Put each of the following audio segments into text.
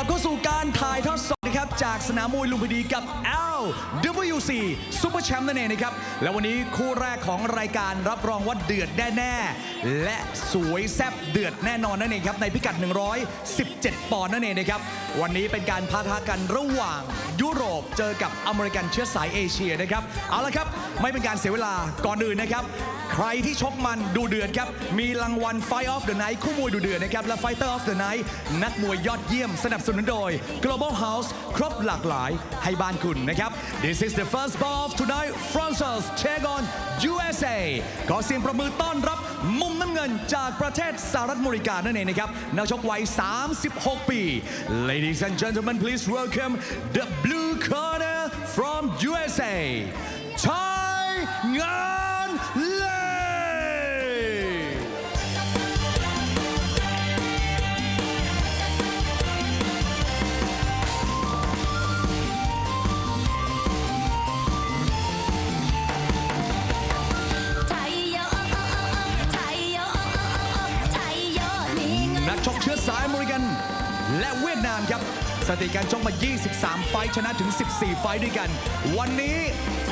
ลับเข้าสู่การถ่ายทอดสด จากสนามมวยลุมพินีกับ LWC Super Champ นั่นเองนะครับ และวันนี้คู่แรกของรายการรับรองว่าเดือดแน่ๆ และสวยแซ่บเดือดแน่นอนนั่นเองครับ ในพิกัด 117 ปอนด์นั่นเองนะครับ วันนี้เป็นการพาทะกันระหว่างยุโรปเจอกับอเมริกันเชื้อสายเอเชียนะครับ เอาละครับ ไม่เป็นการเสียเวลาก่อนอื่นนะครับใครที่ชกมันดูเดือดครับ มีรางวัล Fight of the Night คู่มวยดูเดือดนะครับ และ Fighter of the Night นักมวยยอดเยี่ยมสนับสนุนโดย Global House ครบหลากหลายให้บ้านคุณนะครับ This is the first ball of tonight Francis take on USA ขอเสียงประมือต้อนรับมุมน้ำเงินจากประเทศสหรัฐอเมริกานั่นเองนะครับนักชกวัย 36 ปี Ladies and gentlemen please welcome the blue corner from USA ไสายอเมริกัน และเวียดนามครับสถิติการชกมา 23 ไฟชนะถึง 14 ไฟด้วยกัน วันนี้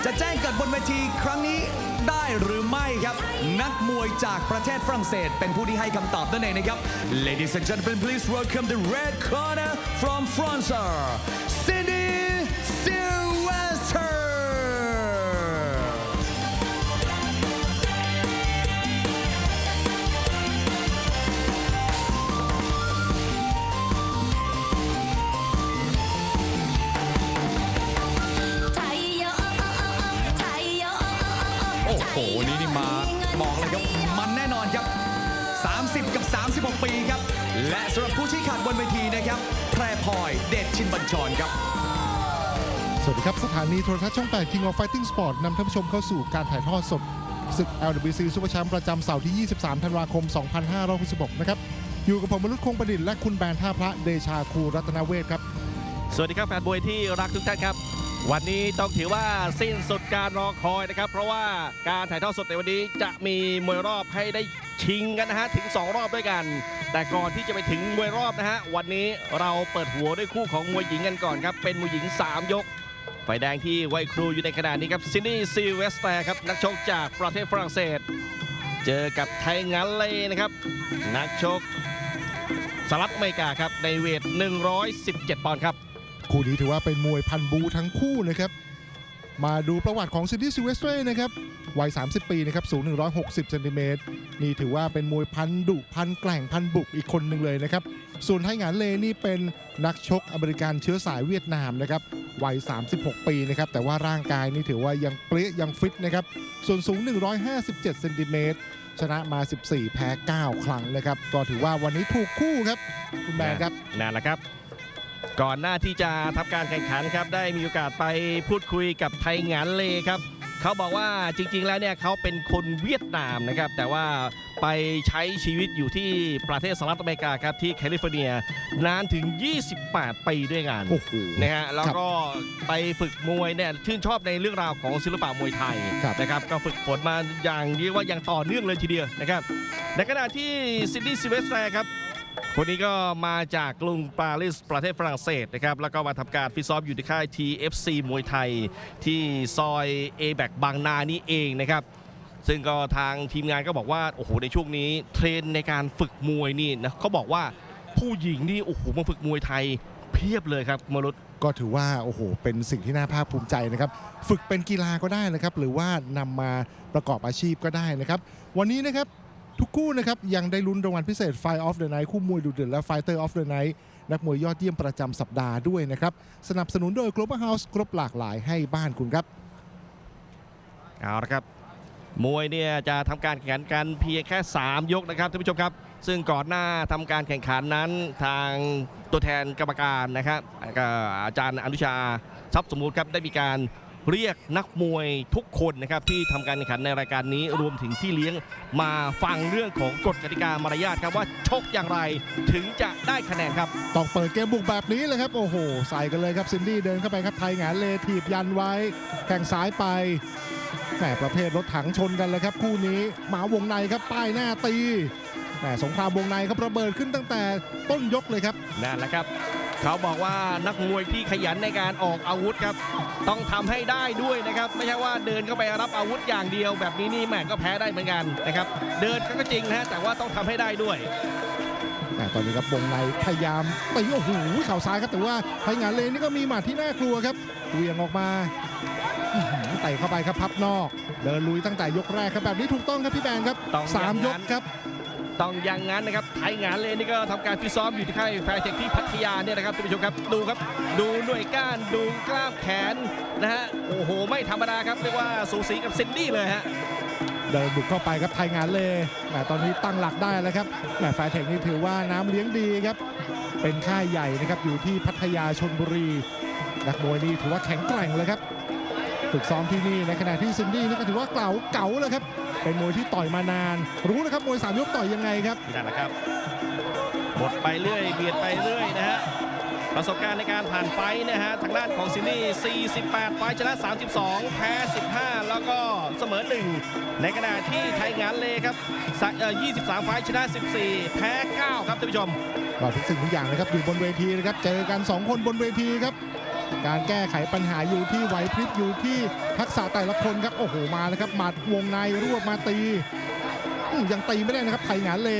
จะแจ้งเกิดบนเวทีครั้งนี้ได้หรือไม่ครับ นักมวยจากประเทศฝรั่งเศส เป็นผู้ที่ให้คำตอบนั่นเองนะครับ Ladies and gentlemen please welcome the red corner from France Cindy ชชินบัญชรครับ สวัสดีครับ สถานีโทรทัศน์ช่อง 8 King of Fighting Sport นำท่านผู้ชมเข้าสู่การถ่ายทอดสด ศึก LWC ซูเปอร์แชมป์ประจำเสาร์ที่ 23 ธันวาคม 2566 นะครับ อยู่กับผมมรุษคงประดิษฐ์และคุณแบนท่าพระเดชาคูรัตนเวทครับ สวัสดีครับแฟนบวยที่รักทุกท่านครับ วันนี้ต้องถือว่าสิ้นสุดการรอคอยนะครับ เพราะว่าการถ่ายทอดสดในวันนี้จะมีมวยรอบให้ได้ ชิงกันนะฮะถึง 2 รอบด้วยกัน แต่ก่อนที่จะไปถึงมวยรอบนะฮะวันนี้เราเปิดหัวด้วยคู่ของมวยหญิงกันก่อนครับเป็นมวยหญิง 3 ยกฝ่ายแดงที่ไวครูอยู่ในขณะนี้ครับซินดี้ซิลเวสเตอร์ครับนักชกจากประเทศฝรั่งเศส เจอกับไทยงันเลยนะครับ นักชกสหรัฐอเมริกาครับในเวท 117 ปอนด์ครับ คู่นี้ถือว่าเป็นมวยพันบูทั้งคู่นะครับ มาดูประวัติของซินดี้ซิเวสเตรนะครับวัย 30 ปีนะครับ สูง 160 เซนติเมตร นี่ถือว่าเป็นมวยพันดุพันแกล่งพันบุกอีกคนหนึ่งเลยนะครับ ส่วนไทหงานเลนี่เป็นนักชกอเมริกันเชื้อสายเวียดนามนะครับ วัย 36 ปีนะครับ แต่ว่าร่างกายนี่ถือว่ายังเปรี้ยยังฟิตนะครับ ส่วนสูง 157 เซนติเมตร ชนะมา 14 แพ้ 9 ครั้งนะครับ ก็ถือว่าวันนี้ถูกคู่ครับ คุณแมนครับนั่นแหละครับ ก่อนหน้าที่จะทำการแข่งขันครับได้มีโอกาสไปพูดคุยกับไทยหงานเลครับเขาบอกว่าจริง ๆ แล้วเนี่ยเขาเป็นคนเวียดนามนะครับ แต่ว่าไปใช้ชีวิตอยู่ที่ประเทศสหรัฐอเมริกาครับที่แคลิฟอร์เนียนานถึง 28 ปีด้วยกันโอ้โหนะฮะแล้วก็ไปฝึกมวยเนี่ยชื่นชอบในเรื่องราวของศิลปะมวยไทยครับนะครับก็ฝึกฝนมาอย่างเรียกว่าอย่างต่อเนื่องเลยทีเดียวนะครับในขณะที่ซินดี้ซิเวสแตร์ครับ คนนี้ก็มาจากกรุงปารีสประเทศฝรั่งเศสนะครับ แล้วก็มาทำการฟิตซ้อมอยู่ที่ค่าย TFC มวยไทย ที่ซอยเอแบกบางนานี่เองนะครับ ซึ่งก็ทางทีมงานก็บอกว่า โอ้โห ในช่วงนี้เทรนในการฝึกมวยนี่นะเขาบอกว่าผู้หญิงนี่โอ้โหมาฝึกมวยไทยเพียบเลยครับมรุตก็ถือว่าโอ้โห เป็นสิ่งที่น่าภาคภูมิใจนะครับ ฝึกเป็นกีฬาก็ได้นะครับ หรือว่านำมาประกอบอาชีพก็ได้นะครับ วันนี้นะครับ ทุกคู่นะครับยังได้ลุ้นรางวัลพิเศษ Fight of the Night คู่มวยดูเดือดและ Fighter of the Night นักมวยยอดเยี่ยมประจำสัปดาห์ด้วยนะครับ สนับสนุนโดย Global House ครบหลากหลายให้บ้านคุณครับ เอาละครับ มวยเนี่ยจะทำการแข่งขันกันเพียงแค่ 3 ยกนะครับท่านผู้ชมครับ ซึ่งก่อนหน้าทำการแข่งขันนั้นทางตัวแทนกรรมการนะครับอาจารย์อนุชาทรัพย์สมมูลครับได้มีการ เรียกนักมวยทุกคนนะครับที่ทำการแข่งขันในรายการนี้รวมถึงที่เลี้ยงมาฟังเรื่องของกฎกติกามารยาทครับว่าชกอย่างไรถึงจะได้คะแนนครับต้องเปิดเกมบุกแบบนี้เลยครับโอ้โห ใส่กันเลยครับซินดี้เดินเข้าไปครับไทยหงานเลถีบยันไว้แข่งซ้ายไปแหมประเภทรถถังชนกันเลยครับ คู่นี้หมาวงในครับป้ายหน้าตีแหมสงครามวงในครับระเบิดขึ้นตั้งแต่ต้นยกเลยครับนั่นแหละครับ เขาบอกว่านักมวยที่ขยันในการออกอาวุธครับ ต้องทำให้ได้ด้วยนะครับ ไม่ใช่ว่าเดินเข้าไปรับอาวุธอย่างเดียว แบบนี้นี่แหม่ก็แพ้ได้เหมือนกันนะครับ เดินก็จริงนะฮะแต่ว่าต้องทำให้ได้ด้วยอ่าตอนนี้ครับวงในพยายามตีโอ้โหเข่าซ้ายครับแต่ว่าไทยงานเลนนี่ก็มีหมัดที่น่ากลัวครับเหวียงออกมาอื้อหือเตะเข้าไปครับพับนอก เดินลุยตั้งแต่ยกแรกครับแบบนี้ถูกต้องครับพี่แบนครับต้องสามอย่างยนั้กนครับ ต้องอย่างนั้นนะครับไทยงานเลยนี่ก็ทำการฟิตซ้อมอยู่ที่ค่ายแฟร์เทคที่พัทยาเนี่ยนะครับท่านผู้ชมครับดูครับ ดูหน่วยก้านดูกล้ามแขนนะฮะโอ้โห ไม่ธรรมดาครับเรียกว่าสูสีกับซินดี้เลยฮะเดินบุกเข้าไปครับไทยงานเลยแหมตอนนี้ตั้งหลักได้แล้วครับแหมแฟร์เทคนี่ถือว่าน้ำเลี้ยงดีครับ เป็นค่ายใหญ่นะครับอยู่ที่พัทยาชนบุรีนักมวยนี่ถือว่าแข็งแกร่งเลยครับ ฝึกซ้อมที่นี่ในขณะที่ซินดี้นี่ก็ถือว่าเก่าเก่าเลยครับ เป็นมวยที่ต่อยมานาน รู้นะครับมวยสามยกต่อยยังไงครับนั่นแหละครับหมดไปเรื่อยเบียดไปเรื่อยนะฮะประสบการณ์ในการผ่านไฟท์นะฮะทางด้านของซินนี่48 ไฟท์ชนะ 32 แพ้ 15 แล้วก็เสมอ 1 ในขณะที่ไทยงานเลครับสะเอ่อ23 ไฟท์ชนะ 14 แพ้ 9 ครับท่านผู้ชมก็ทุกสิ่งทุกอย่างนะครับอยู่บนเวทีนะครับ เจอกัน 2 คนบนเวทีครับ การแก้ไขปัญหาอยู่ที่ไหวพริบอยู่ที่ทักษะแต่ละคนครับโอ้โหมาแล้วครับหมัดวงในรวบมาตีอื้อยังตีไม่ได้นะครับไทยหงานเล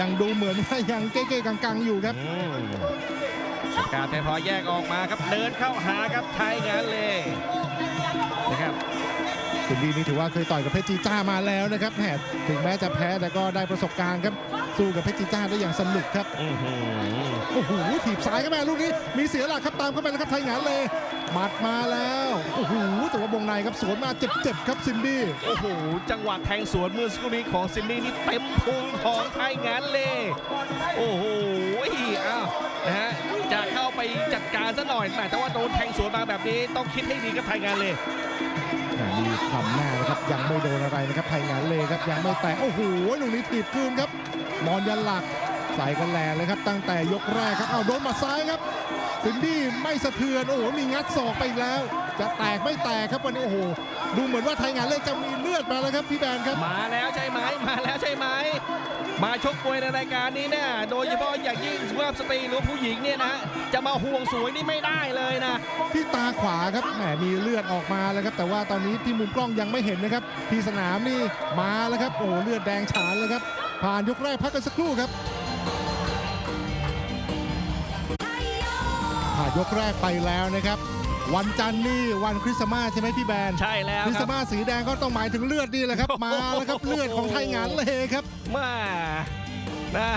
ยังดูเหมือนว่ายังเก้ๆกังๆ อยู่ครับอืมการแพ้พอแยกออกมาครับเดินเข้าหาครับไทยงานเลนะครับสินดีนี่ถือว่าเคยต่อยกับเพชรจีจ้ามาแล้วนะครับแหมถึงแม้จะแพ้แต่ก็ได้ประสบการณ์ครับ สู้กับเพชรจีจ้าได้อย่างสนุกครับอื้อหือโอ้โหถีบซ้ายเข้ามาลูกนี้ มีเสียหลักครับตามเข้าไปแล้วครับไทยหงานเลยหมัดมาแล้วโอ้โหแต่ว่าวงในครับสวนมาเจ็บๆครับซินดี้โอ้โหจังหวะแทงสวนเมื่อสักครู่นี้ของซินนี่นี่เต็มพุงของไทยงานเลโอ้โหอ้าวนะฮะจะเข้าไปจัดการซะหน่อยแต่ว่าโดนแทงสวนมาแบบนี้ต้องคิดให้ดีกับไทยงานเลอ่ามีทำหน้านะครับยังไม่โดนอะไรนะครับไทยงานเลยครับยังไม่แตะโอ้โหลูกนี้ถีบคืนครับ มอนยันหลักใส่กันแหล่เลยครับ ตั้งแต่ยกแรกครับอ้าวโดนหมัดซ้ายครับซินดี้ไม่สะเทือนโอ้โหมีงัดศอกไปอีกแล้ว จะแตกไม่แตกครับวันนี้โอ้โหดูเหมือนว่าไทยงานเลยจะมีเลือดมาแล้วครับพี่แบนครับ มาแล้วใช่ไหมมาแล้วใช่ไหมมาชกมวยในรายการนี้เนี่ยโดยเฉพาะอย่างยิ่งสุภาพสตรีหรือผู้หญิงเนี่ยนะฮะจะมาห่วงสวยนี่ไม่ได้เลยนะที่ตาขวาครับแหมมีเลือดออกมาแล้วครับ แต่ว่าตอนนี้ที่มุมกล้องยังไม่เห็นนะครับ ที่สนามนี่มาแล้วครับโอ้โหเลือดแดงฉานเลยครับ ผ่านยกแรกพักกันสักครู่ครับผ่านยกแรกไปแล้วนะครับ วันจันทร์นี่วันคริสต์มาสใช่ไหมพี่แบนใช่แล้วคริสครัต์บมาสสีแดงก็ต้องหมายถึงเลือดนี่แหละครับ มาแล้วครับเลือดของไทยงานเลยครับมานะ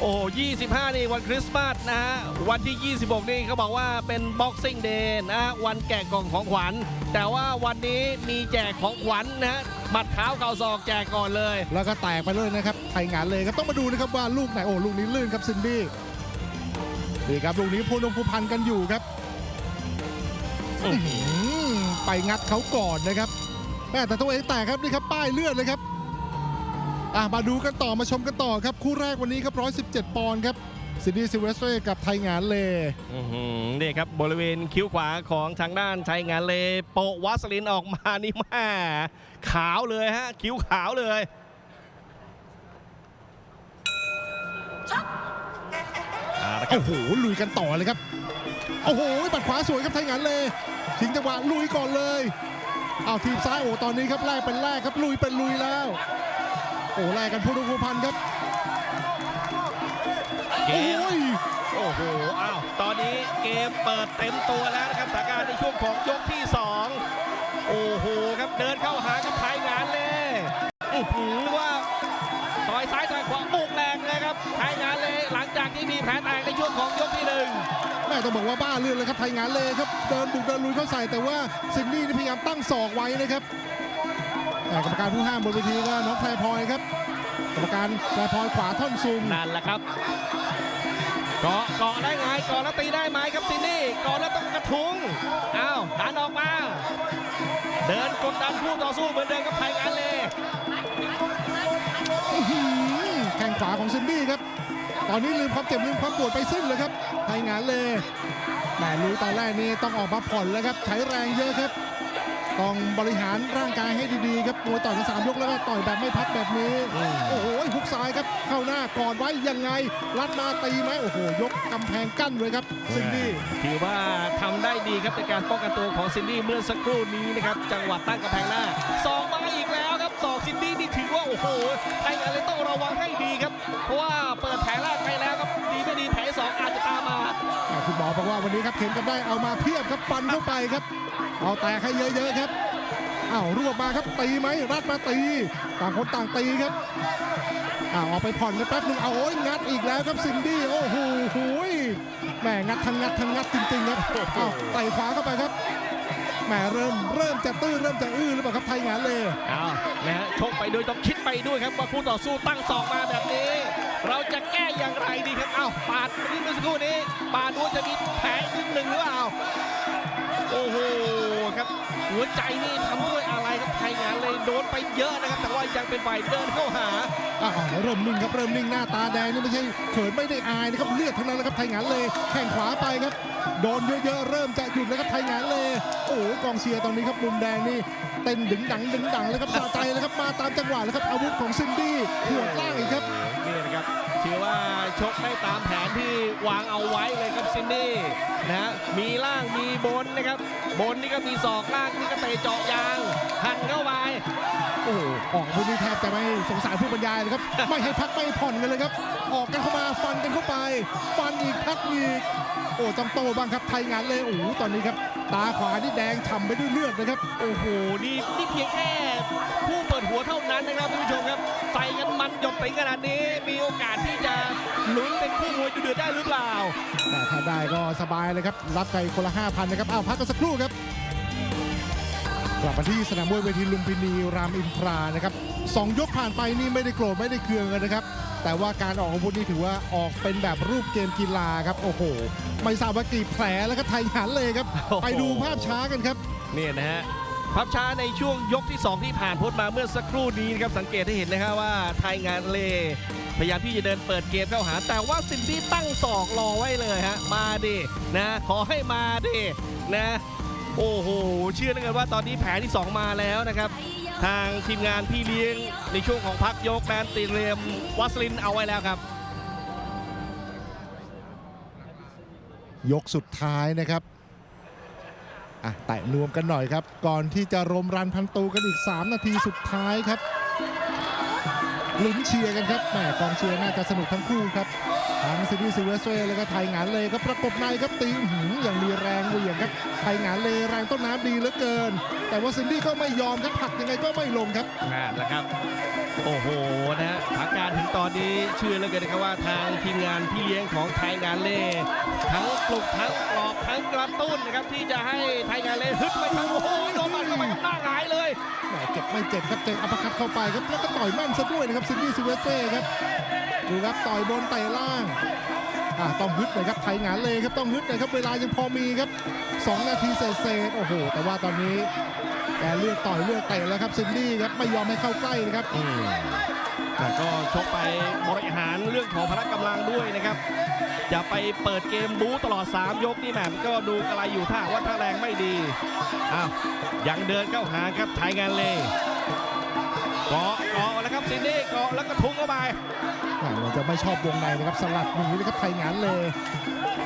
โอ้โห25 นี่วันคริสต์มาสนะฮะ วันที่ 26 นี่เขาบอกว่าเป็น Boxing Day นะฮะ วันแกะกล่องของขวัญ แต่ว่าวันนี้มีแจกของขวัญนะฮะ หมัดเท้าเข่าศอกแจกก่อนเลย แล้วก็แตกไปเลยนะครับไทยงานเลยครับต้องมาดูนะครับว่าลูกไหนโอ้ลูกนี้ลื่นครับซินดี้นี่ครับลูกนี้พูนงพูพันกันอยู่ครับไปงัดเขาก่อนนะครับแม่แต่ตัวเองแตกครับนี่ครับป้ายเลือดเลยครับอะมาดูกันต่อมาชมกันต่อครับ คู่แรกวันนี้ครับ 117 ปอนด์ครับ ซินดี้ซิลเวสเตอร์กับไทยงานเลอื้อหือนี่ครับบริเวณคิ้วขวาของทางด้านชัยงานเลโปะวัสลินออกมานี่แม่ขาวเลยฮะ คิ้วขาวเลยเอาละครับโอ้โหลุยกันต่อเลยครับโอ้โหบัดขวาสวยครับไทยงานเลยทิ้งจังหวะลุยก่อนเลยเอาทีมซ้ายโอ้ตอนนี้ครับแลกเป็นแลกครับลุยเป็นลุยแล้ว โอ้แลกกันพูดพูพันครับ เกโอ้มยโอ้โหอ้าวตอนนี้เกมเปิดเต็มตัวแล้วนะครับสถานการณ์ในช่วงของยกที่ 2 โอ้โหครับเดินเข้าหากับไทยงานเลยอื้อหือว่าต่อยซ้ายต่อยขวาบุกแรงเลยครับไทยงานเลยหลังจากที่มีแผลแตกในช่วงของยกที่หนึ่ง แม่ต้องบอกว่าบ้าเลือดเลยครับไทยงานเลยครับ เดินบุกเดินลุยเข้าใส่แต่ว่าซินดี้นี่พยายามตั้งศอกไว้นะครับแต่กรรมการผู้ห้ามบนเวทีก็น้องแพรพลอยครับ กรรมการแพรพลอยขวาท่อนซุงนั่นแหละครับเกาะเกาะได้ไงเกาะแล้วตีได้ไหมครับซินนี่เกาะแล้วต้องกระทุ้งอ้าวดันออกมา เดินกดดันคู่ต่อสู้เหมือนเดิมกับไทยงานเลยอื้อหือแข้งขวาของซินดี้ครับ ตอนนี้ลืมความเจ็บลืมความปวดไปสิ้นเลยครับไทยงานเลยแหมรู้ตอนแรกนี่ต้องออกมาผ่อนแล้วครับใช้แรงเยอะครับ ต้องบริหารร่างกายให้ดีๆครับมวยต่อยกันสามยกแล้วก็ต่อยแบบไม่พักแบบนี้ โอ้โหหุกซ้ายครับ เข้าหน้ากอดไว้ยังไง รัดมาตีไหมโอ้โห ยกกำแพงกั้นเลยครับซินดี้ถือว่าทำได้ดีครับในการป้องกันตัวของซินดี้เมื่อสักครู่นี้นะครับ จังหวะตั้งกำแพงหน้าสองมาอีกแล้วครับสองซินดี้นี่ถือว่าโอ้โหไทยอะไรต้องระวังให้ดีครับ เพราะว่าเปิดแผลแรกไปแล้วครับดีไม่ดีแผลสองอาจจะตามมาอ่าคุณหมอบอกว่าวันนี้ครับเข็มกับได้เอามาเพียบครับฟันเข้าไปครับ เอาแตกให้เยอะๆครับอ้าวรวบมาครับตีไหมรัดมาตี ต่างคนต่างตีครับอ้าวออกไปผ่อนกันแป๊บนึงเอาโอ้ยงัดอีกแล้วครับซินดี้โอ้โหหูยแหม่งัดทั้งงัดทั้งงัดจริงๆครับอ้าวไต่ขวาเข้าไปครับแหมเริ่มเริ่มจะตื้นเริ่มจะอื้อหรือเปล่าครับไทยงานเลยเอานะฮะชกไปด้วยต้องคิดไปด้วยครับว่าคู่ต่อสู้ตั้งศอกมาแบบนี้ อย่างไรดีครับ เอ้าปาดนี่เมื่อสักครู่นี้ ปาดว่าจะมีแผลอีกหนึ่งหรือเปล่า โอ้โหครับ หัวใจนี่ทำด้วยอะไรครับไทยงานเลยโดนไปเยอะนะครับ แต่ว่ายังเป็นฝ่ายเดินเข้าหาอ้าวเริ่มนิ่งครับเริ่มนิ่งหน้าตาแดงนี่ไม่ใช่เขินไม่ได้อายนะครับเลือดทั้งนั้นแหละครับไทยงานเลยแข่งขวาไปครับ โดนเยอะๆเริ่มจะหยุดแล้วครับไทยงานเลยโอ้โหกองเชียร์ตอนนี้ครับมุมแดงนี่เต้นดึงดังดึงดังเลยครับสะใจเลยครับมาตามจังหวะเลยครับอาวุธของซินดี้หัวดล่างอีกครับ ถือว่าชกได้ตามแผนที่วางเอาไว้เลยครับซินดี้นะฮะมีล่างมีบนนะครับ บนนี่ก็มีศอกล่างนี่ก็เตะเจาะยางหันเข้าไปโอ้โหออกพวกนี้แทบจะไม่สงสารผู้บรรยายเลยครับ ไม่ให้พักไม่ให้ผ่อนกันเลยครับ ออกกันเข้ามาฟันกันเข้าไป ฟันอีกพักอีกโอ้จำโตบ้างครับไทยงานเลยโอ้โหตอนนี้ครับ ตาขวานี่แดงฉ่ำไปด้วยเลือดนะครับ โอ้โหนี่นี่เพียงแค่คู่ เปิดหัวเท่านั้นนะครับท่านผู้ชมครับใส่กันมันหยดไปขนาดนี้ มีโอกาสที่จะลุ้นเป็นคู่มวยดูเดือดได้หรือเปล่า แต่ถ้าได้ก็สบายเลยครับ รับไปคนละ 5,000 นะครับ อ้าว พักกันสักครู่ครับ กลับมาที่สนามมวยเวทีลุมพินีรามอินทรานะครับสองยกผ่านไปนี่ไม่ได้โกรธไม่ได้เคืองกันนะครับ แต่ว่าการออกอาวุธนี่ถือว่าออกเป็นแบบรูปเกมกีฬาครับ โอ้โห ไม่ทราบว่ากี่แผลแล้วก็ไทยหันเลยครับโอ้โหไปดูภาพช้ากันครับนี่นะฮะ พับช้าในช่วงยกที่ 2 ที่ผ่านพ้นมาเมื่อสักครู่นี้นะครับสังเกตให้เห็นนะครับว่าไทยงานเล พยายามที่จะเดินเปิดเกมเข้าหา แต่ว่าซินดี้ตั้งศอกรอไว้เลยฮะมาดินะขอให้มาดินะโอ้โหเชื่อเหลือเกินว่าตอนนี้แผลที่ 2 มาแล้วนะครับทางทีมงานพี่เลี้ยงในช่วงของพักยกนั้นเรียมวัสลินเอาไว้แล้วครับ ยกสุดท้ายนะครับ อะแตะนวมกันหน่อยครับ ก่อนที่จะรมรันพันตูกันอีก 3 นาทีสุดท้ายครับลุ้นเชียร์กันครับแหมกองเชียร์น่าจะสนุกทั้งคู่ครับ ทั้งซิดี้ซิลเวสเวย์แล้วก็ไทยงานเลยครับประกบในครับตีอื้อหืออย่างมีแรงเหวี่ยงครับไทยงานเลยแรงต้นน้ำดีเหลือเกิน แต่ว่าซินดี้ก็ไม่ยอมครับผลักยังไงก็ไม่ลงครับนั่นแหละครับ โอ้โหนะฮะอาการถึงตอนนี้เชื่อเหลือเกินนะครับว่าทางทีมงานพี่เลี้ยงของไทยงานเล่ทั้งปลุกทั้งปลอบทั้งกระตุ้นนะครับที่จะให้ไทยงานเล่ฮึดไปทั้งโอ้โหโดนมันเข้าไปหน้าหงายเลยแหมเจ็บไม่เจ็บครับเจออัปเปอร์คัตเข้าไปครับแล้วก็ต่อยแม่นซะด้วยนะครับซินดี้ซิลเวสเซ่ครับ ดูครับต่อยบนเตะล่างอะต้องฮึดหน่อยครับไทยงานเลยครับต้องฮึดหน่อยครับเวลายังพอมีครับสองนาทีเศษโอ้โห แต่ว่าตอนนี้แกเลือกต่อยเลือกเตะแล้วครับซินดี้ครับไม่ยอมให้เข้าใกล้นะครับอืมแต่ก็ชกไปบริหารเรื่องของพละกำลังด้วยนะครับจะไปเปิดเกมบู๊ตลอด 3 ยกนี่แหมก็ดูอะไรอยู่ถ้าว่าถ้าแรงไม่ดีอ้าวยังเดินเข้าหาครับไทยงานเล่เกาะเกาะแล้วครับซินดี้เกาะแล้วก็ทุงเข้าไป อะมันจะไม่ชอบวงในนะครับสลัดหนีเลยครับไทยงานเลย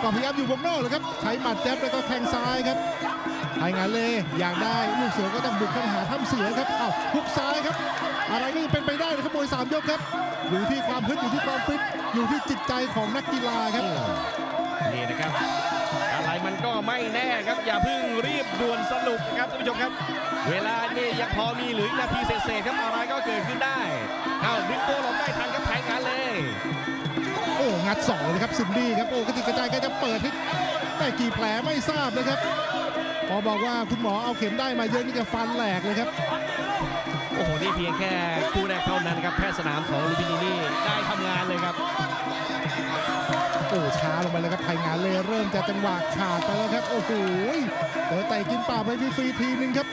ก็พยายามอยู่วงนอกเลยครับใช้หมัดแจ๊บแล้วก็แทงซ้ายครับไทยงานเลยอยากได้ลูกเสือก็ต้องบุกเข้าหาถ้ำเสือครับเอ้าวหุกซ้ายครับ อะไรก็ยังเป็นไปได้นะครับมวยสามยกครับ อยู่ที่ความพึดอยู่ที่ความฟิตอยู่ที่จิตใจของนักกีฬาครับนี่นะครับอะไรมันก็ไม่แน่ครับ อย่าเพิ่งรีบด่วนสรุปนะครับท่านผู้ชมครับ เวลานี่ยังพอมีหลือนาทีเศษๆครับอะไรก็เกิดขึ้นได้อ้าวดึงตัวหลบได้ งัดสองเลยครับซินดี้ครับโอ้กระติกกระจายแกจะเปิดให้แต่กี่แผลไม่ทราบเลยครับพอบอกว่าคุณหมอเอาเข็มได้มาเยอะนี่จะฟันแหลกเลยครับโอ้โหนี่เพียงแค่คู่แรกเท่านั้นครับแพทย์สนามของลูบินีนี่ได้ทำงานเลยครับโอ้ช้าลงไปแล้วครับไทยงานเลยเริ่มจะจังหวะขาดไปแล้วครับโอ้โหเดี๋ยวเตะกินป่าไปฟรีๆทีนึงครับ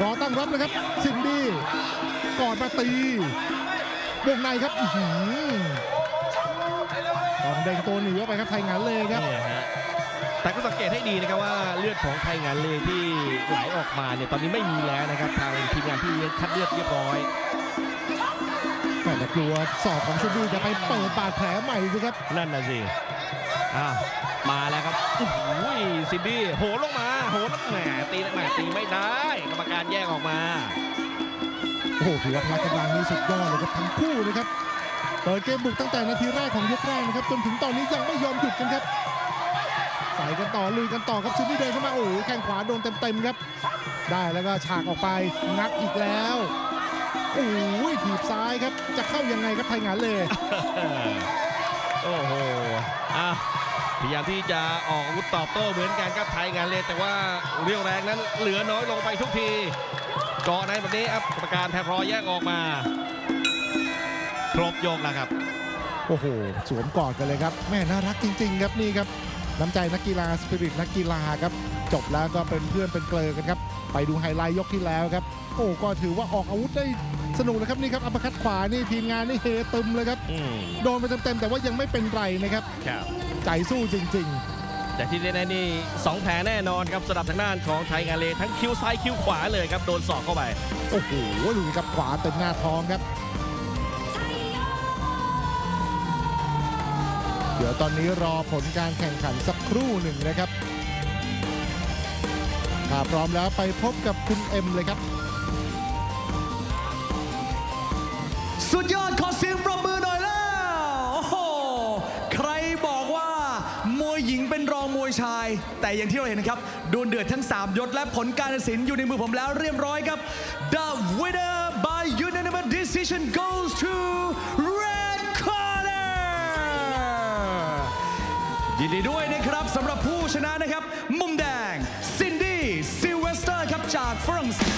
รอตั้งรับเลยครับซินดี้ก่อนมาตีวงในครับ อื้อหือต้องเด้งตัวหนีออกไปครับไทยงานเลยครับ เนี่ยฮะแต่ก็สังเกตให้ดีนะครับว่าเลือดของไทยงานเลยที่ไหลออกมาเนี่ยตอนนี้ไม่มีแล้วนะครับทางทีมงานพี่เลี้ยงคัดเลือดเรียบร้อย แต่กลัวศอกของซินดี้จะไปเปิดบาดแผลใหม่สิครับ นั่นน่ะสิอ้าวมาแล้วครับโอ้โหซินดี้โหนลงมาโหนแหมตีแหมตีไม่ได้ กรรมการแยกออกมา โอ้โหถือว่าพละกำลังนี่สุดยอดเลยครับทั้งคู่นะครับ เปิดเกมบุกตั้งแต่นาทีแรกของยกแรกนะครับจนถึงตอนนี้ยังไม่ยอมหยุดกันครับใส่กันต่อลุยกันต่อครับซินดี้เดินเข้ามาโอ้โหแข้งขวาโดนเต็มๆครับ ได้แล้วก็ฉากออกไปงัดอีกแล้วโอ้ยถีบซ้ายครับจะเข้ายังไงครับไทยงานเลยโอ้โหอะพยายามที่จะออกอาวุธตอบโต้เหมือนกันครับไทยงานเลยแต่ว่าเรี่ยวแรงนั้นเหลือน้อยลงไปทุกทีเกาะในแบบนี้ครับกรรมการแทบรอแยกออกมา ครบยกแล้วครับ โอ้โห สวมกอดกันเลยครับ แม่น่ารักจริง ๆ ครับนี่ครับ น้ำใจนักกีฬาสปิริตนักกีฬาครับ จบแล้วก็เป็นเพื่อนเป็นเกลอกันครับ ไปดูไฮไลท์ยกที่แล้วครับ โอ้ก็ถือว่าออกอาวุธได้สนุกนะครับนี่ครับอัปคัดขวานี่ทีมงานนี่เฮตึมเลยครับ อืมโดนไปเต็มๆแต่ว่ายังไม่เป็นไรนะครับ ครับ ใจสู้จริง แต่ที่แน่ๆนี่สองแผลแน่นอนครับสำหรับทางด้านของไทยงานเลทั้งคิ้วซ้ายคิ้วขวาเลยครับ โดนศอกเข้าไป ๆ โอ้โหดูสิครับขวาเต็มหน้าท้องครับ เดี๋ยวตอนนี้รอผลการแข่งขันสักครู่หนึ่งนะครับถ้าพร้อมแล้วไปพบกับคุณเอ็มเลยครับ สุดยอดขอเสียงปรบมือหน่อยแล้ว โอ้โห ใครบอกว่ามวยหญิงเป็นรองมวยชาย แต่อย่างที่เราเห็นนะครับโดนเดือดทั้ง 3 ยศและผลการตัดสินอยู่ในมือผมแล้วเรียบร้อยครับ The winner by unanimous decision goes to Red ยินดีด้วยนะครับสำหรับผู้ชนะนะครับ มุมแดงซินดี้ซิลเวสเตอร์ครับจากฝรั่งเศส